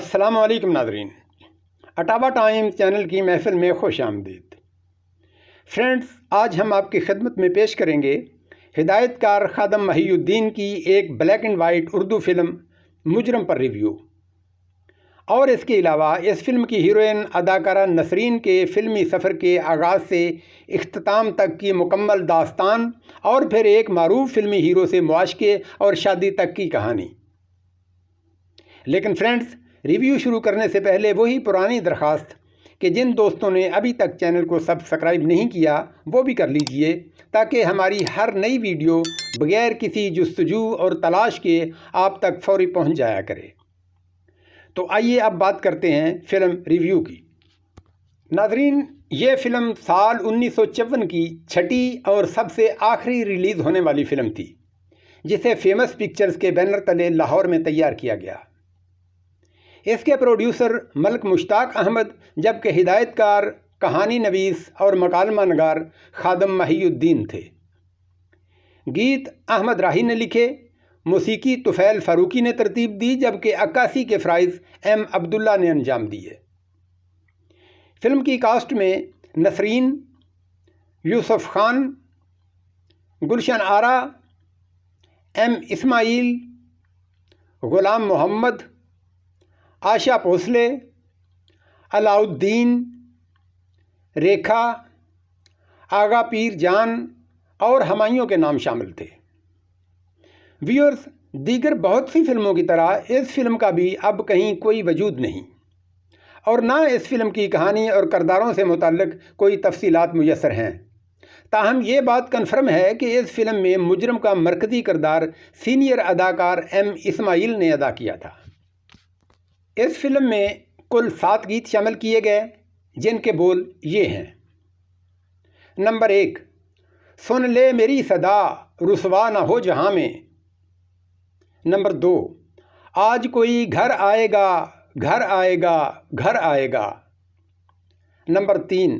السلام علیکم ناظرین۔ اٹاوا ٹائم چینل کی محفل میں خوش آمدید۔ فرینڈز، آج ہم آپ کی خدمت میں پیش کریں گے ہدایت کار خادم محی الدین کی ایک black and white Urdu film Mujrim per review. اور اس کے علاوہ اس فلم کی ہیروئن اداکارہ نسرین کے فلمی سفر کے آغاز سے اختتام تک کی مکمل داستان اور پھر ایک معروف فلمی ہیرو سے معاشقے اور شادی تک کی کہانی۔ لیکن فرینڈز ریویو شروع کرنے سے پہلے وہی پرانی درخواست کہ جن دوستوں نے ابھی تک چینل کو سبسکرائب نہیں کیا، وہ بھی کر لیجیے تاکہ ہماری ہر نئی ویڈیو بغیر کسی جستجو اور تلاش کے آپ تک فوری پہنچ جایا کرے۔ تو آئیے اب بات کرتے ہیں فلم ریویو کی۔ ناظرین، یہ فلم سال انیس سو چون کی چھٹی اور سب سے آخری ریلیز ہونے والی فلم تھی، جسے فیمس پکچرز کے بینر تلے لاہور میں تیار کیا گیا۔ اس کے پروڈیوسر ملک مشتاق احمد، جبکہ ہدایت کار، کہانی نویس اور مکالمہ نگار خادم محی الدین تھے۔ گیت احمد راہی نے لکھے، موسیقی طفیل فاروقی نے ترتیب دی، جبکہ عکاسی کے فرائض ایم عبداللہ نے انجام دیے۔ فلم کی کاسٹ میں نسرین، یوسف خان، گلشن آرا، ایم اسماعیل، غلام محمد آشا بھوسلے علاؤدین ریکھا، آغا پیر جان اور ہمائیوں کے نام شامل تھے۔ ویورز، دیگر بہت سی فلموں کی طرح اس فلم کا بھی اب کہیں کوئی وجود نہیں۔ اور نہ اس فلم کی کہانی اور کرداروں سے متعلق کوئی تفصیلات میسر ہیں۔ تاہم، یہ بات کنفرم ہے کہ اس فلم میں مجرم کا مرکزی کردار سینئر اداکار ایم اسماعیل نے ادا کیا تھا۔ اس فلم میں کل سات گیت شامل کیے گئے، جن کے بول یہ ہیں۔ نمبر ایک، سن لے میری صدا، رسوا نہ ہو جہاں میں۔ نمبر دو، آج کوئی گھر آئے گا، گھر آئے گا، گھر آئے گا۔ نمبر تین،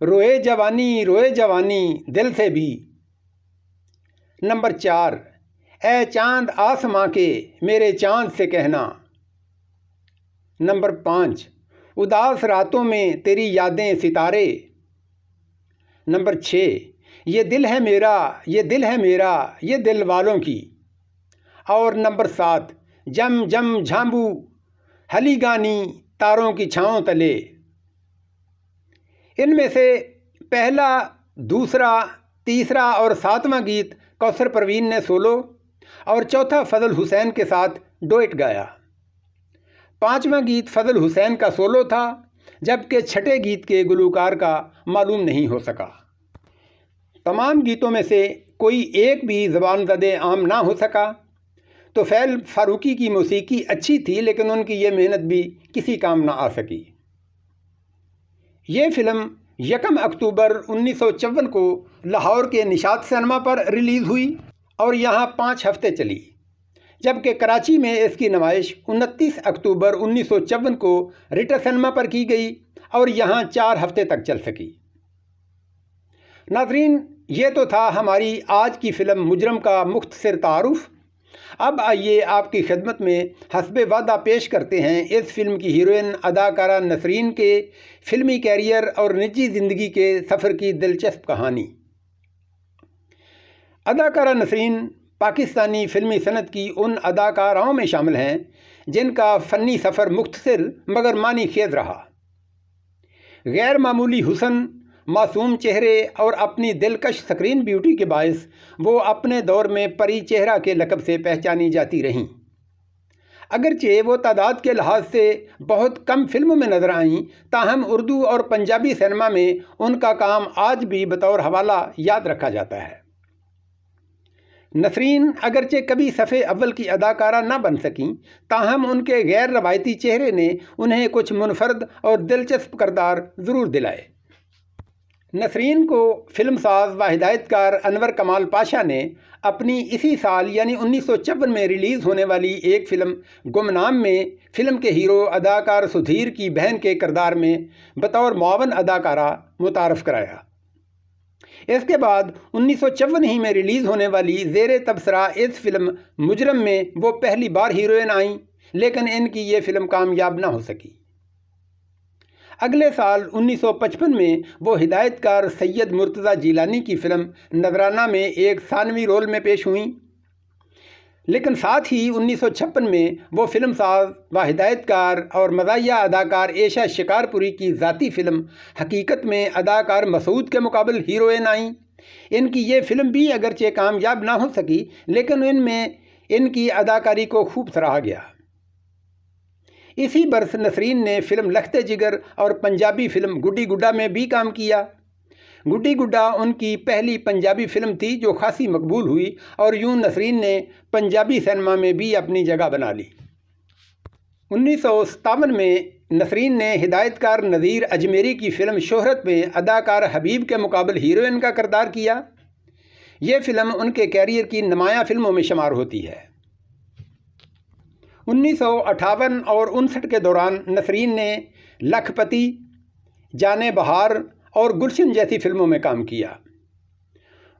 روئے جوانی روئے جوانی، دل سے بھی۔ نمبر چار، اے چاند آسماں کے، میرے چاند سے کہنا۔ نمبر پانچ، اداس راتوں میں تیری یادیں ستارے۔ نمبر چھ، یہ دل ہے میرا، یہ دل ہے میرا، یہ دل والوں کی۔ اور نمبر سات، جم جم جھامبو ہلی گانی تاروں کی چھاؤں تلے۔ ان میں سے پہلا، دوسرا، تیسرا اور ساتواں گیت کوثر پروین نے سولو اور چوتھا فضل حسین کے ساتھ ڈوئٹ گایا۔ پانچواں گیت فضل حسین کا سولو تھا، جبکہ چھٹے گیت کے گلوکار کا معلوم نہیں ہو سکا۔ تمام گیتوں میں سے کوئی ایک بھی زبان زد عام نہ ہو سکا۔ تو فیل فاروقی کی موسیقی اچھی تھی، لیکن ان کی یہ محنت بھی کسی کام نہ آ سکی۔ یہ فلم یکم اکتوبر انیس سو چون کو لاہور کے نشاد سنیما پر ریلیز ہوئی اور یہاں پانچ ہفتے چلی۔ جبکہ کراچی میں اس کی نمائش انتیس اکتوبر انیس سو چون کو ریٹر سنیما پر کی گئی اور یہاں چار ہفتے تک چل سکی۔ ناظرین، یہ تو تھا ہماری آج کی فلم مجرم کا مختصر تعارف۔ اب آئیے آپ کی خدمت میں حسب وعدہ پیش کرتے ہیں اس فلم کی ہیروئن، اداکارہ نسرین کے فلمی کیریئر اور نجی زندگی کے سفر کی دلچسپ کہانی۔ اداکارہ نسرین پاکستانی فلمی صنعت کی ان اداکاراؤں میں شامل ہیں، جن کا فنی سفر مختصر مگر معنی خیز رہا۔ غیر معمولی حسن، معصوم چہرے اور اپنی دلکش سکرین بیوٹی کے باعث وہ اپنے دور میں پری چہرہ کے لقب سے پہچانی جاتی رہیں۔ اگرچہ وہ تعداد کے لحاظ سے بہت کم فلموں میں نظر آئیں، تاہم اردو اور پنجابی سنیما میں ان کا کام آج بھی بطور حوالہ یاد رکھا جاتا ہے۔ نسرین، اگرچہ کبھی صفحے اول کی اداکارہ نہ بن سکیں، تاہم ان کے غیر روایتی چہرے نے انہیں کچھ منفرد اور دلچسپ کردار ضرور دلائے۔ نسرین کو فلم ساز و ہدایت کار انور کمال پاشا نے اپنی اسی سال یعنی انیس سو چون میں ریلیز ہونے والی ایک فلم گمنام میں فلم کے ہیرو اداکار سدھیر کی بہن کے کردار میں بطور معاون اداکارہ متعارف کرایا۔ اس کے بعد انیس سو چون ہی میں ریلیز ہونے والی زیر تبصرہ اس فلم مجرم میں وہ پہلی بار ہیروئن آئیں، لیکن ان کی یہ فلم کامیاب نہ ہو سکی۔ اگلے سال انیس سو پچپن میں وہ ہدایت کار سید مرتضی جیلانی کی فلم نذرانہ میں ایک ثانوی رول میں پیش ہوئیں۔ لیکن ساتھ ہی انیس سو چھپن میں وہ فلم ساز و ہدایت کار اور مزاحیہ اداکار ایشا شکار پوری کی ذاتی فلم حقیقت میں اداکار مسعود کے مقابل ہیروئن آئیں۔ ان کی یہ فلم بھی اگرچہ کامیاب نہ ہو سکی، لیکن ان میں ان کی اداکاری کو خوب سراہا گیا۔ اسی برس نسرین نے فلم لخت جگر اور پنجابی فلم گڈی گڈا میں بھی کام کیا۔ گڈی گڈا ان کی پہلی پنجابی فلم تھی جو خاصی مقبول ہوئی اور یوں نسرین نے پنجابی سینما میں بھی اپنی جگہ بنا لی۔ انیس سو ستاون میں نسرین نے ہدایت کار نذیر اجمیری کی فلم شہرت میں اداکار حبیب کے مقابل ہیروئن کا کردار کیا۔ یہ فلم ان کے کیریئر کی نمایاں فلموں میں شمار ہوتی ہے۔ انیس سو اٹھاون اور انسٹھ کے دوران نسرین نے لکھ پتی جانے بہار اور گلشن جیسی فلموں میں کام کیا۔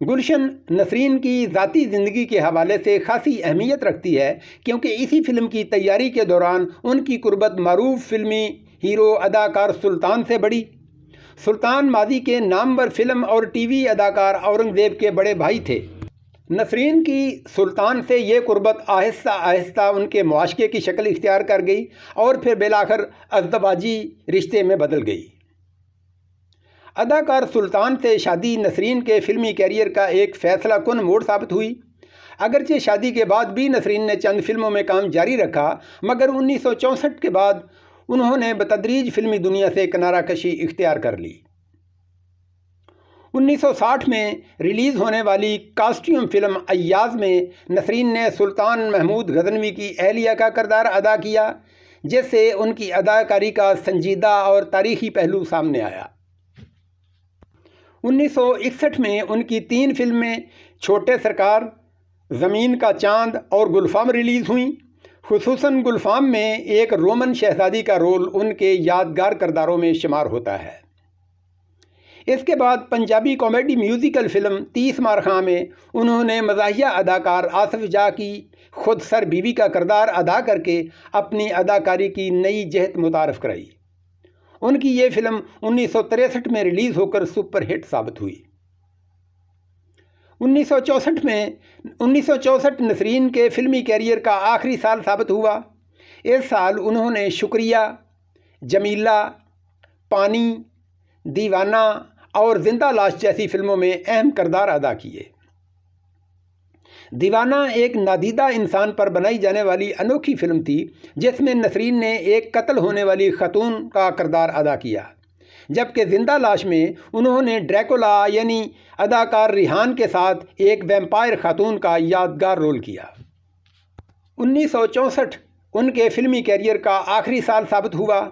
گلشن نسرین کی ذاتی زندگی کے حوالے سے خاصی اہمیت رکھتی ہے، کیونکہ اسی فلم کی تیاری کے دوران ان کی قربت معروف فلمی ہیرو اداکار سلطان سے بڑی سلطان ماضی کے نامور فلم اور ٹی وی اداکار اورنگزیب کے بڑے بھائی تھے۔ نسرین کی سلطان سے یہ قربت آہستہ آہستہ ان کے معاشقے کی شکل اختیار کر گئی اور پھر بلاخر ازدواجی رشتے میں بدل گئی۔ اداکار سلطان سے شادی نسرین کے فلمی کیریئر کا ایک فیصلہ کن موڑ ثابت ہوئی۔ اگرچہ شادی کے بعد بھی نسرین نے چند فلموں میں کام جاری رکھا، مگر انیس سو چونسٹھ کے بعد انہوں نے بتدریج فلمی دنیا سے کنارہ کشی اختیار کر لی۔ انیس سو ساٹھ میں ریلیز ہونے والی کاسٹیوم فلم ایاز میں نسرین نے سلطان محمود غزنوی کی اہلیہ کا کردار ادا کیا، جس سے ان کی اداکاری کا سنجیدہ اور تاریخی پہلو سامنے آیا۔ انیس سو اکسٹھ میں ان کی تین فلمیں چھوٹے سرکار، زمین کا چاند اور گلفام ریلیز ہوئیں۔ خصوصاً گلفام میں ایک رومن شہزادی کا رول ان کے یادگار کرداروں میں شمار ہوتا ہے۔ اس کے بعد پنجابی کامیڈی میوزیکل فلم تیس مارخاں میں انہوں نے مزاحیہ اداکار آصف جا کی خود سر بیوی کا کردار ادا کر کے اپنی اداکاری کی نئی جہت متعارف کرائی۔ ان کی یہ فلم انیس سو تریسٹھ میں ریلیز ہو کر سپر ہٹ ثابت ہوئی۔ انیس سو چونسٹھ میں انیس سو چونسٹھ نسرین کے فلمی کیریئر کا آخری سال ثابت ہوا۔ اس سال انہوں نے شکریہ، جمیلہ، پانی، دیوانہ اور زندہ لاش جیسی فلموں میں اہم کردار ادا کیے۔ دیوانہ ایک نادیدہ انسان پر بنائی جانے والی انوکھی فلم تھی، جس میں نسرین نے ایک قتل ہونے والی خاتون کا کردار ادا کیا۔ جبکہ زندہ لاش میں انہوں نے ڈریکولا یعنی اداکار ریحان کے ساتھ ایک ویمپائر خاتون کا یادگار رول کیا۔ انیس سو چونسٹھ ان کے فلمی کیریئر کا آخری سال ثابت ہوا،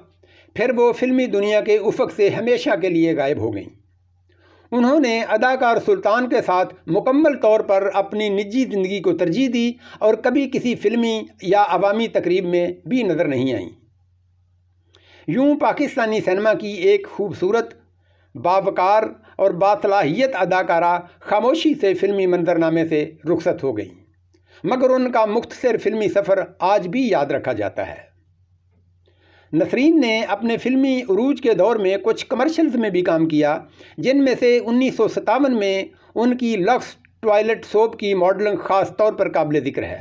پھر وہ فلمی دنیا کے افق سے ہمیشہ کے لیے غائب ہو گئیں۔ انہوں نے اداکار سلطان کے ساتھ مکمل طور پر اپنی نجی زندگی کو ترجیح دی اور کبھی کسی فلمی یا عوامی تقریب میں بھی نظر نہیں آئیں۔ یوں پاکستانی سینما کی ایک خوبصورت، باوقار اور باصلاحیت اداکارہ خاموشی سے فلمی منظرنامے سے رخصت ہو گئیں۔ مگر ان کا مختصر فلمی سفر آج بھی یاد رکھا جاتا ہے۔ نسرین نے اپنے فلمی عروج کے دور میں کچھ کمرشلز میں بھی کام کیا، جن میں سے انیس سو ستاون میں ان کی لکس ٹوائلٹ سوپ کی ماڈلنگ خاص طور پر قابل ذکر ہے۔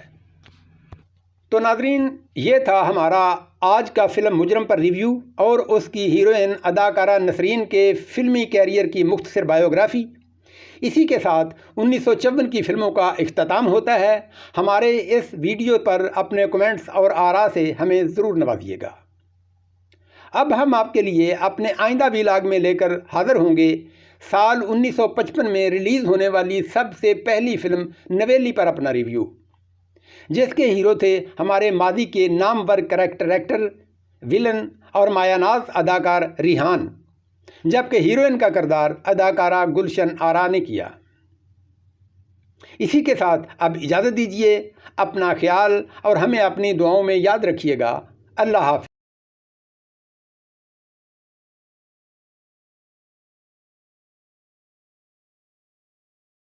تو ناظرین، یہ تھا ہمارا آج کا فلم مجرم پر ریویو اور اس کی ہیروئن اداکارہ نسرین کے فلمی کیریئر کی مختصر بائیوگرافی اسی کے ساتھ انیس سو چون کی فلموں کا اختتام ہوتا ہے۔ ہمارے اس ویڈیو پر اپنے کومنٹس اور آرا سے ہمیں ضرور نوازیے گا۔ اب ہم آپ کے لیے اپنے آئندہ ویلاگ میں لے کر حاضر ہوں گے۔ سال انیس سو پچپن میں ریلیز ہونے والی سب سے پہلی فلم نویلی پر اپنا ریویو۔ جس کے ہیرو تھے ہمارے ماضی کے نام ور کریکٹر، ایکٹر ولن اور مایا ناز اداکار ریحان۔ جبکہ ہیروئن کا کردار اداکارہ گلشن آرا نے کیا۔ اسی کے ساتھ اب اجازت دیجیے اپنا خیال اور ہمیں اپنی دعاؤں میں یاد رکھیے گا۔ اللہ حافظ۔